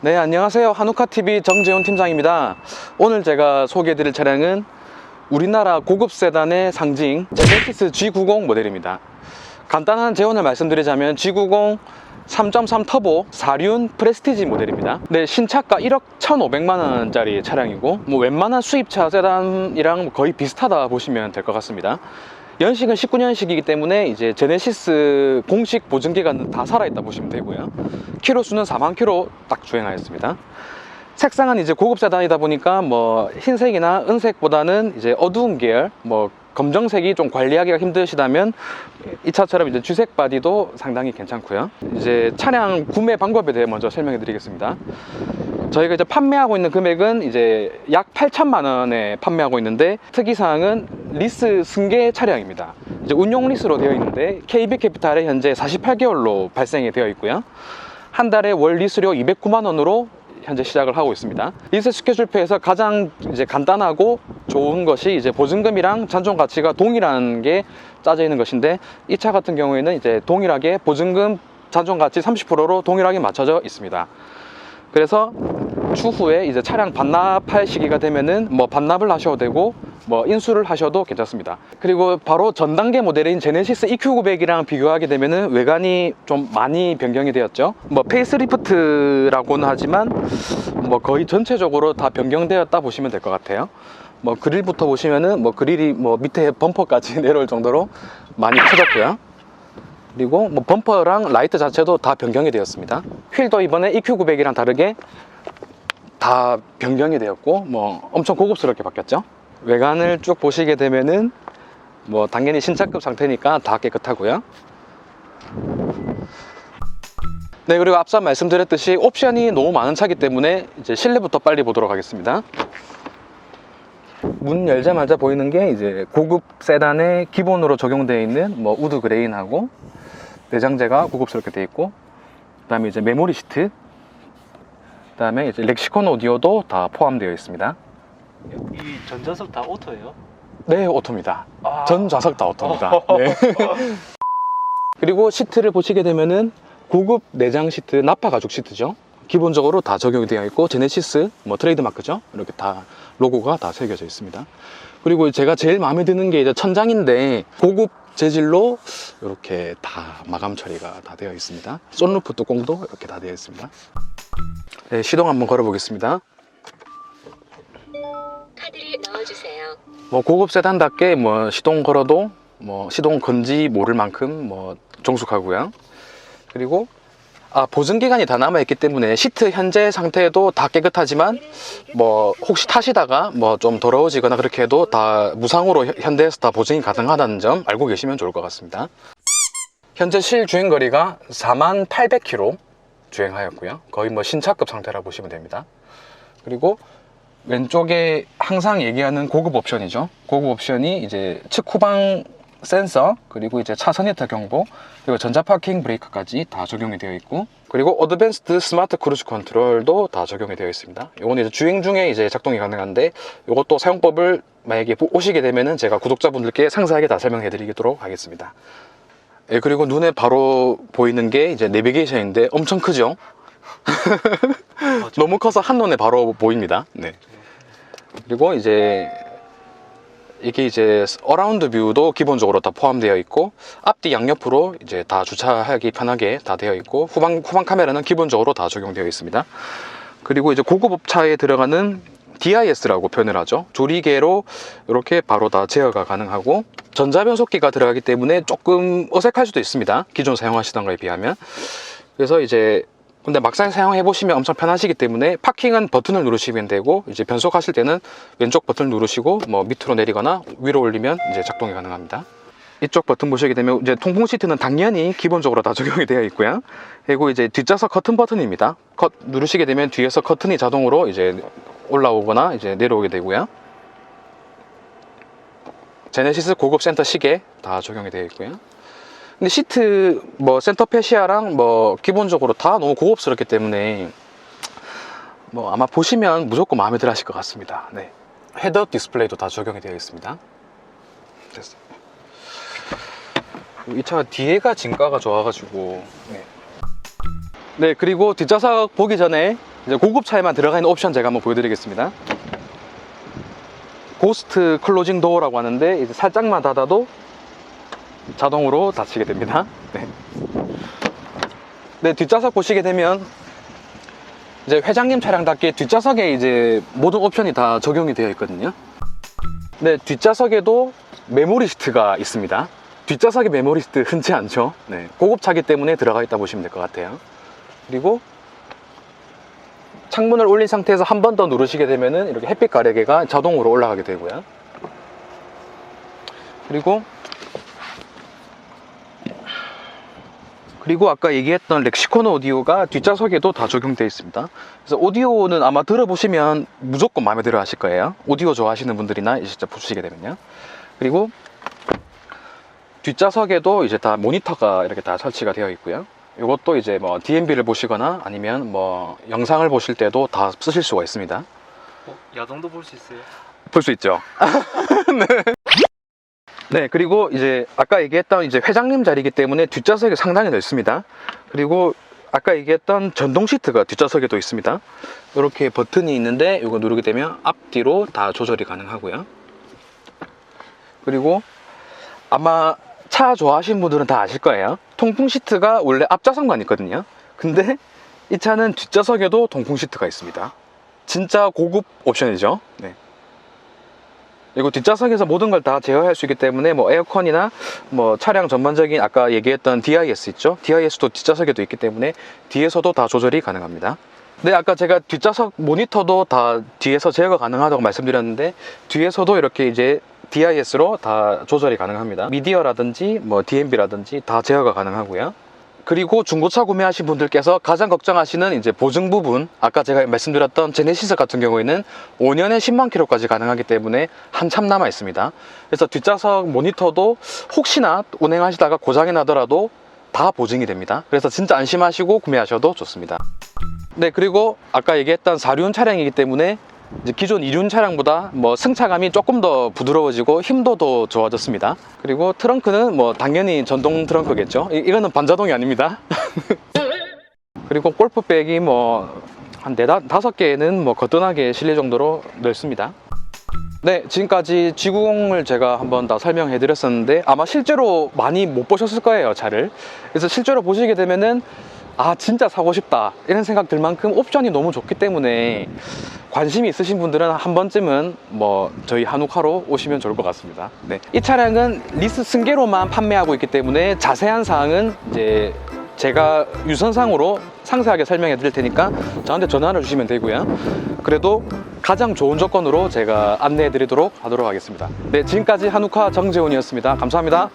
네, 안녕하세요. 한우카TV 정재훈 팀장입니다. 오늘 제가 소개해드릴 차량은 우리나라 고급 세단의 상징 제네시스 G90 모델입니다. 간단한 재원을 말씀드리자면 G90 3.3 터보 4륜 프레스티지 모델입니다. 네, 신차가 1억 1,500만 원짜리 차량이고 뭐 웬만한 수입차 세단이랑 거의 비슷하다 보시면 될 것 같습니다. 연식은 19년식이기 때문에 이제 제네시스 공식 보증 기간은 다 살아있다 보시면 되고요. 키로 수는 4만 킬로 딱 주행하였습니다. 색상은 이제 고급 세단이다 보니까 뭐 흰색이나 은색보다는 이제 어두운 계열, 뭐 검정색이 좀 관리하기가 힘드시다면 이 차처럼 이제 주색 바디도 상당히 괜찮고요. 이제 차량 구매 방법에 대해 먼저 설명해 드리겠습니다. 저희가 이제 판매하고 있는 금액은 이제 약 8천만 원에 판매하고 있는데 특이사항은 리스 승계 차량입니다. 이제 운용 리스로 되어 있는데 KB 캐피탈에 현재 48개월로 발생이 되어 있고요. 한 달에 월 리스료 209만 원으로 현재 시작을 하고 있습니다. 리스 스케줄표에서 가장 이제 간단하고 좋은 것이 이제 보증금이랑 잔존 가치가 동일한 게 짜져 있는 것인데 이 차 같은 경우에는 이제 동일하게 보증금 잔존 가치 30%로 동일하게 맞춰져 있습니다. 그래서 추후에 이제 차량 반납할 시기가 되면은 뭐 반납을 하셔도 되고 뭐 인수를 하셔도 괜찮습니다. 그리고 바로 전 단계 모델인 제네시스 EQ900이랑 비교하게 되면은 외관이 좀 많이 변경이 되었죠. 뭐 페이스리프트라고는 하지만 뭐 거의 전체적으로 다 변경되었다 보시면 될 것 같아요. 뭐 그릴부터 보시면은 뭐 그릴이 뭐 밑에 범퍼까지 내려올 정도로 많이 커졌고요. 그리고 뭐 범퍼랑 라이트 자체도 다 변경이 되었습니다. 휠도 이번에 EQ900이랑 다르게 다 변경이 되었고 뭐 엄청 고급스럽게 바뀌었죠. 외관을 쭉 보시게 되면은 뭐 당연히 신차급 상태니까 다 깨끗하고요. 네 그리고 앞서 말씀드렸듯이 옵션이 너무 많은 차기 때문에 이제 실내부터 빨리 보도록 하겠습니다. 문 열자마자 보이는 게 이제 고급 세단에 기본으로 적용되어 있는 뭐 우드 그레인하고 내장재가 고급스럽게 되어 있고 그 다음에 이제 메모리 시트 그 다음에 이제 렉시콘 오디오도 다 포함되어 있습니다. 이 전자석 다 오토예요? 네, 오토입니다. 아. 전 좌석 다 오토입니다. 네. 그리고 시트를 보시게 되면은 고급 내장 시트, 나파 가죽 시트죠. 기본적으로 다 적용이 되어 있고 제네시스 뭐 트레이드 마크죠. 이렇게 다 로고가 다 새겨져 있습니다. 그리고 제가 제일 마음에 드는 게 이제 천장인데 고급 재질로 이렇게 다 마감 처리가 다 되어 있습니다. 썬루프 뚜껑도 이렇게 다 되어 있습니다. 네, 시동 한번 걸어 보겠습니다. 카드를 넣어주세요. 뭐 고급 세단답게 뭐 시동 걸어도 뭐 시동 건지 모를 만큼 뭐 정숙하고요. 그리고 아 보증 기간이 다 남아 있기 때문에 시트 현재 상태도 다 깨끗하지만 뭐 혹시 타시다가 뭐 좀 더러워지거나 그렇게 해도 다 무상으로 현- 현대에서 다 보증이 가능하다는 점 알고 계시면 좋을 것 같습니다. 현재 실 주행 거리가 4만 800km 주행하였고요. 거의 뭐 신차급 상태라 보시면 됩니다. 그리고 왼쪽에 항상 얘기하는 고급 옵션이죠. 고급 옵션이 이제 측후방 센서 그리고 이제 차선 이탈 경보 그리고 전자 파킹 브레이크까지 다 적용이 되어 있고 그리고 어드밴스드 스마트 크루즈 컨트롤도 다 적용이 되어 있습니다. 이거는 이제 주행 중에 이제 작동이 가능한데 이것도 사용법을 만약에 보- 오시게 되면은 제가 구독자분들께 상세하게 다 설명해 드리도록 하겠습니다. 예, 그리고 눈에 바로 보이는 게 이제 내비게이션인데 엄청 크죠? 너무 커서 한눈에 바로 보입니다. 네. 그리고 이제 이게 이제 어라운드 뷰도 기본적으로 다 포함되어 있고 앞뒤 양옆으로 이제 다 주차하기 편하게 다 되어 있고 후방 후방 카메라는 기본적으로 다 적용되어 있습니다. 그리고 이제 고급업차에 들어가는 DIS라고 표현을 하죠. 조리개로 이렇게 바로 다 제어가 가능하고 전자변속기가 들어가기 때문에 조금 어색할 수도 있습니다. 기존 사용하시던 거에 비하면. 그래서 이제 근데 막상 사용해 보시면 엄청 편하시기 때문에 파킹은 버튼을 누르시면 되고 이제 변속하실 때는 왼쪽 버튼을 누르시고 뭐 밑으로 내리거나 위로 올리면 이제 작동이 가능합니다. 이쪽 버튼 보시게 되면 이제 통풍 시트는 당연히 기본적으로 다 적용이 되어 있고요. 그리고 이제 뒷좌석 커튼 버튼입니다. 컷 누르시게 되면 뒤에서 커튼이 자동으로 이제 올라오거나 이제 내려오게 되고요. 제네시스 고급 센터 시계 다 적용이 되어 있고요. 근데 시트 뭐 센터 페시아랑 뭐 기본적으로 다 너무 고급스럽기 때문에 뭐 아마 보시면 무조건 마음에 들어 하실 것 같습니다. 네. 헤드업 디스플레이도 다 적용이 되어 있습니다. 됐어요. 이 차가 뒤에가 진가가 좋아가지고 네. 네 그리고 뒷좌석 보기 전에 이제 고급 차에만 들어가 있는 옵션 제가 한번 보여드리겠습니다. 고스트 클로징 도어라고 하는데 이제 살짝만 닫아도 자동으로 닫히게 됩니다. 네. 네, 뒷좌석 보시게 되면 이제 회장님 차량답게 뒷좌석에 이제 모든 옵션이 다 적용이 되어 있거든요. 네, 뒷좌석에도 메모리 시트가 있습니다. 뒷좌석에 메모리 시트 흔치 않죠. 네, 고급차기 때문에 들어가 있다 보시면 될 것 같아요. 그리고 창문을 올린 상태에서 한 번 더 누르시게 되면은 이렇게 햇빛 가려개가 자동으로 올라가게 되고요. 그리고 그리고 아까 얘기했던 렉시콘 오디오가 뒷좌석에도 다 적용되어 있습니다. 그래서 오디오는 아마 들어보시면 무조건 마음에 들어 하실 거예요. 오디오 좋아하시는 분들이나 이제 직접 보시게 되면요. 그리고 뒷좌석에도 이제 다 모니터가 이렇게 다 설치가 되어 있고요. 이것도 이제 뭐 DMB를 보시거나 아니면 뭐 영상을 보실 때도 다 쓰실 수가 있습니다. 어, 야동도 볼 수 있어요? 볼 수 있죠. 네. 네, 그리고 이제 아까 얘기했던 이제 회장님 자리이기 때문에 뒷좌석이 상당히 넓습니다. 그리고 아까 얘기했던 전동 시트가 뒷좌석에도 있습니다. 이렇게 버튼이 있는데 이거 누르게 되면 앞뒤로 다 조절이 가능하고요. 그리고 아마 차 좋아하시는 분들은 다 아실 거예요. 통풍 시트가 원래 앞좌석만 있거든요. 근데 이 차는 뒷좌석에도 통풍 시트가 있습니다. 진짜 고급 옵션이죠. 네. 그리고 뒷좌석에서 모든 걸 다 제어할 수 있기 때문에 뭐 에어컨이나 뭐 차량 전반적인 아까 얘기했던 DIS 있죠? DIS도 뒷좌석에도 있기 때문에 뒤에서도 다 조절이 가능합니다. 네, 아까 제가 뒷좌석 모니터도 다 뒤에서 제어가 가능하다고 말씀드렸는데 뒤에서도 이렇게 이제 DIS로 다 조절이 가능합니다. 미디어라든지 뭐 DMB라든지 다 제어가 가능하고요. 그리고 중고차 구매하신 분들께서 가장 걱정하시는 이제 보증 부분 아까 제가 말씀드렸던 제네시스 같은 경우에는 5년에 10만 킬로까지 가능하기 때문에 한참 남아 있습니다. 그래서 뒷좌석 모니터도 혹시나 운행하시다가 고장이 나더라도 다 보증이 됩니다. 그래서 진짜 안심하시고 구매하셔도 좋습니다. 네 그리고 아까 얘기했던 4륜 차량이기 때문에 기존 2륜 차량보다 뭐 승차감이 조금 더 부드러워지고 힘도 더 좋아졌습니다. 그리고 트렁크는 뭐 당연히 전동 트렁크겠죠. 이, 이거는 반자동이 아닙니다. 그리고 골프백이 뭐한 네다 다섯 개는 뭐 거뜬하게 실릴 정도로 넓습니다. 네, 지금까지 G90을 제가 한번 다 설명해 드렸었는데 아마 실제로 많이 못 보셨을 거예요, 차를. 그래서 실제로 보시게 되면은 아, 진짜 사고 싶다. 이런 생각 들 만큼 옵션이 너무 좋기 때문에 관심이 있으신 분들은 한 번쯤은 뭐 저희 한우카로 오시면 좋을 것 같습니다. 네. 이 차량은 리스 승계로만 판매하고 있기 때문에 자세한 사항은 이제 제가 유선상으로 상세하게 설명해 드릴 테니까 저한테 전화를 주시면 되고요. 그래도 가장 좋은 조건으로 제가 안내해 드리도록 하도록 하겠습니다. 네, 지금까지 한우카 정재훈이었습니다. 감사합니다.